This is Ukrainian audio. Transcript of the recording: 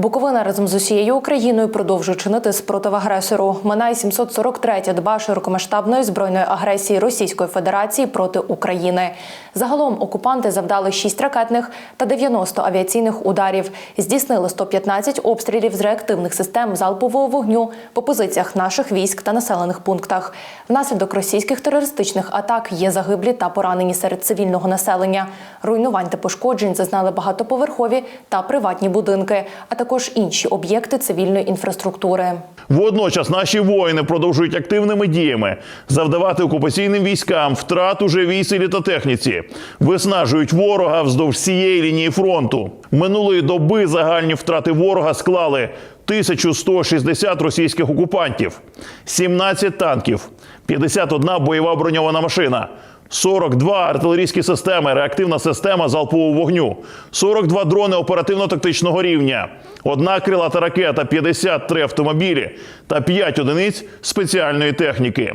Буковина разом з усією Україною продовжує чинити спротив агресору. Минає 743-я доба широкомасштабної збройної агресії Російської Федерації проти України. Загалом окупанти завдали 6 ракетних та 90 авіаційних ударів. Здійснили 115 обстрілів з реактивних систем залпового вогню по позиціях наших військ та населених пунктах. Внаслідок російських терористичних атак є загиблі та поранені серед цивільного населення. Руйнувань та пошкоджень зазнали багатоповерхові та приватні будинки, а також інші об'єкти цивільної інфраструктури. Водночас наші воїни продовжують активними діями завдавати окупаційним військам втрат у живій силі та техніці, виснажують ворога вздовж всієї лінії фронту. Минулої доби загальні втрати ворога склали 1160 російських окупантів, 17 танків, 51 бойова броньована машина. 42 артилерійські системи, реактивна система залпового вогню, 42 дрони оперативно-тактичного рівня, одна крилата ракета, 53 автомобілі та 5 одиниць спеціальної техніки.